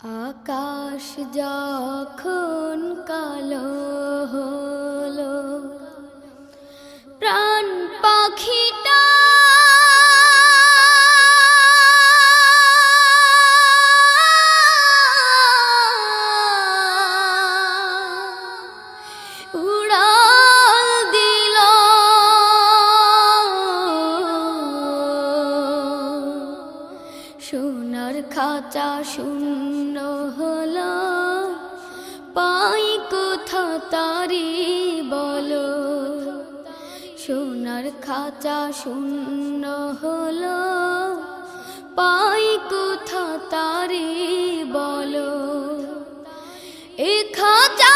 আকাশ যখন কালো হলো প্রাণ পাখিটা সোনার খাঁচা শূন্য হল। পাই কোথা তারি বল। সোনার খাঁচা শূন্য হল। পাই কোথা তারি বল। এ খাঁচাটার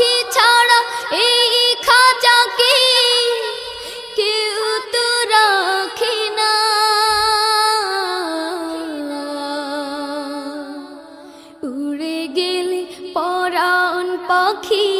পাখি ছাড়া এই খাঁচাকে কেউ তো রাখে না। উড়ে গেলে পরাণ পাখি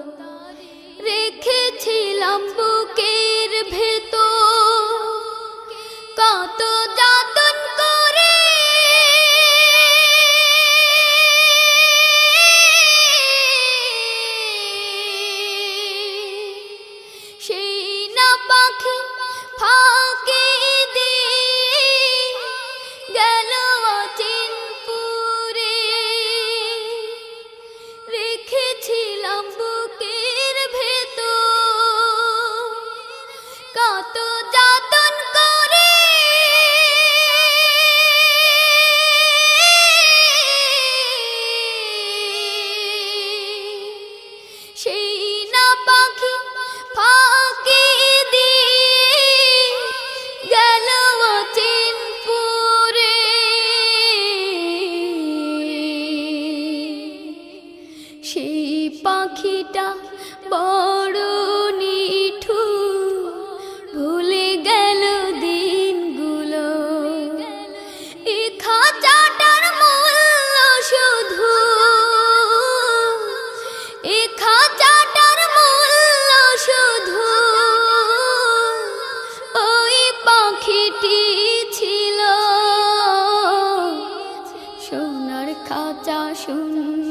পাখিটা বড় নিঠু, ভুলে গেল দিনগুলো। এ খাঁচাটার মূল্য শুধু, এ খাঁচাটার মূল্য শুধু। ওই পাখিটি ছিল সোনার খাঁচা শূন্য